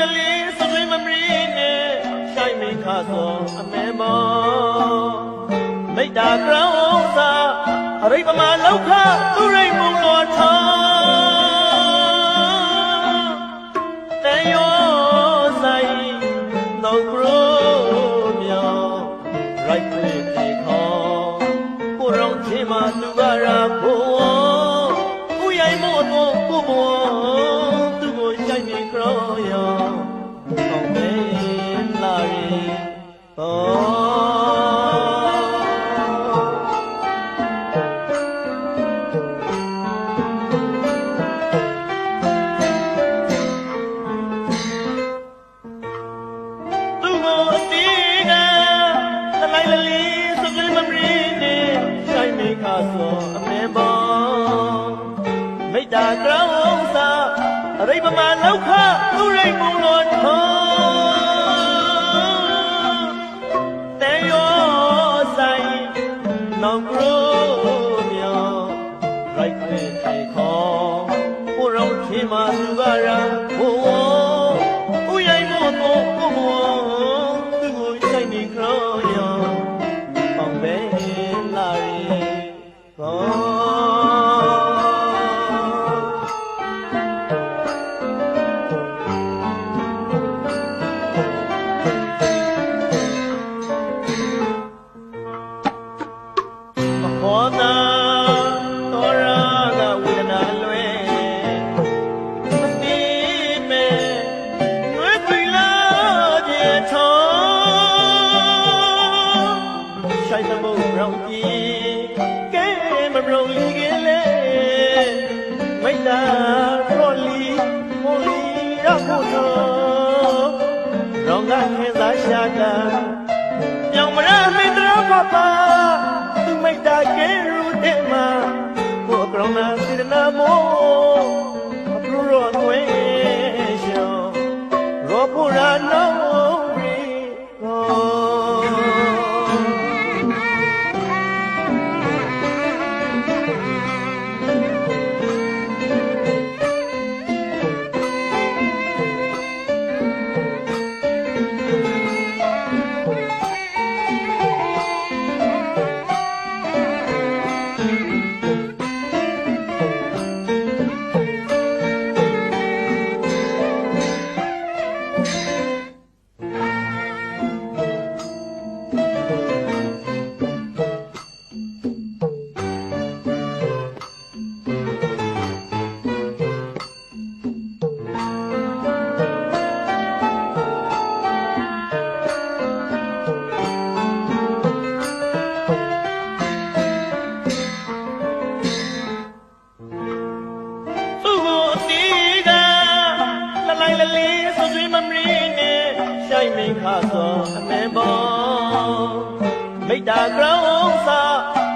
လလေးစွေမမရီနဲ့ဆိုင်မိခါသောအမဲမောမိတ္တာကရောင်းသာအရိပမာလောက်ခသူရိမုံတော်ထာတယော ဆိုအမေဘောမိတ္တာကရောင်းစာအရိပမလောက်ခသူရိတ်မုံလို့ထောတေယောဆိုင်နောင်ကရောမြောင်ရိုက်ခွေခေခေါ်ကိုရောချေမာသူကရာဘိုးဦး ရှိုက်သမုတ်ရောင်ကြီးကဲမရုံလီကလေးမိတ်တာရောလီမိုလီရဖို့တော့ရောင်ကခဲစားရှာကပြောင်မရမေတ္တရာပပသူမိတ်တာကဲရူတဲ့မှာကိုအကောင်နာစေတနာမို့ ရှိုင်မင်းခါသောအမေဘောမိတ္တာကရောင်းစာ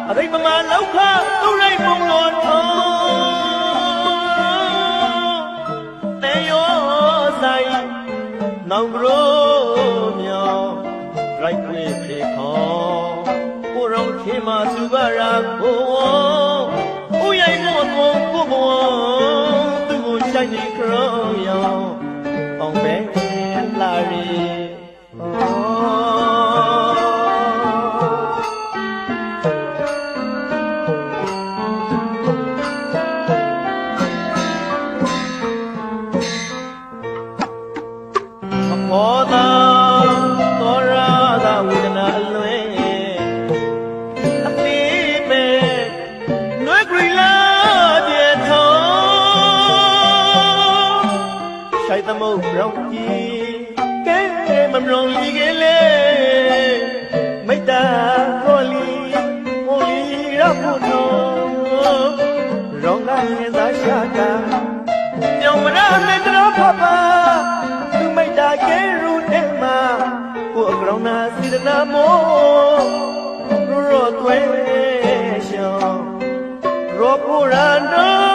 အရိပမလောက်ခသူရိတ်ပုံလို့ထောတေယောဆိုင်နောင်ဘရောမြောင်ရိုက်ခွေဖေခေါ်ကိုရောင်ချေမာစုကရာကိုဦးရိုင်မို့တော့ကိုဘောသူကိုရှိုက်နေကြောရောအောင်မဲလာရီဟောမခေါ်သာသောရာကဝေဒနာအလွဲအတိပဲနှွဲ ကြလာပြေထောရှိုက်သမုတ်ရောင်ကြီးကဲ မမရုံလီကလေးမိတ္တာခေါ်လီမိုလီရဖို့တော့ရောင်ကငယ်သားရှာကပြောင်းမရနဲ့တော့ဖပါသူမိတ်တာကဲရူတဲ့မှာကိုအကောင်နာစီဒနာမောရောသွဲရှောရောပူရနော